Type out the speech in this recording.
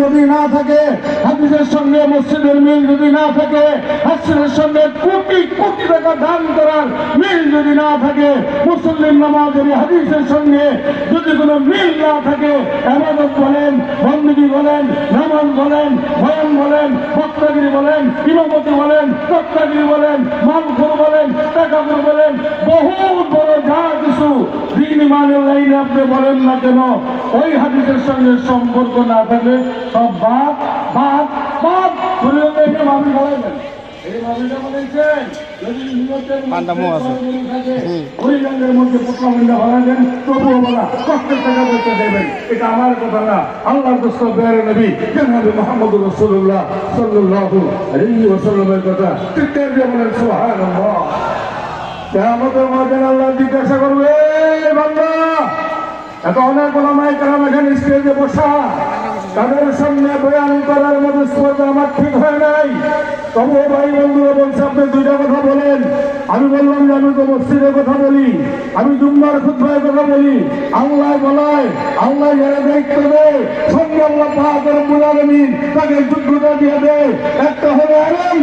যদি না থাকে, হাদিসের সঙ্গে মসজিদের মিল যদি না থাকে হাসিনের সঙ্গে কোটি কোটি টাকা দান করার মিল যদি না থাকে, মুসলিম নামাজের হাদিসের সঙ্গে যদি কোনো মিল না থাকে এমাদত বলেন বন্দী বলেন, নামাজ বলেন, বয়ান বলেন, বক্তাগিরি বলেন, ইমামতি বলেন তত্তাগিরি বলেন, মালখোর বলেন টাকাপুর বলেন বহু বড় যা কিছু ইমানের লাইনে আপনি বলেন না কেন ওই হাদিসের সঙ্গে সম্পর্ক না থাকলে সব বাদ বাদ বাদ। বলে আছে। ওই রঙের মধ্যে এটা আমার কথা না আল্লাহ নবী মোহাম্মদ রসুল্লাহ কথা জিজ্ঞাসা করবে "এই বান্দা এত অনেক ওলামায়ে কেরাম এখানে স্টেজে বসা। তাদের সামনে বয়ান করার মতো স্পর্ধা আমার ঠিক হয় নাই। তবুও ভাই বন্ধুরা বলছে, আপনি দুইটা কথা বলেন। আমি বললাম যে আমি তো মসজিদের কথা বলি, আমি জুম্মার খুদ্ায় কথা বলি। আল্লাহ বলায়, আল্লাহ যারা দায়িত্ব দেয়। সঙ্গে আল্লাহ পাহাড় তাকে যোগ্যতা দিয়ে দেয়। একটা হলো আলম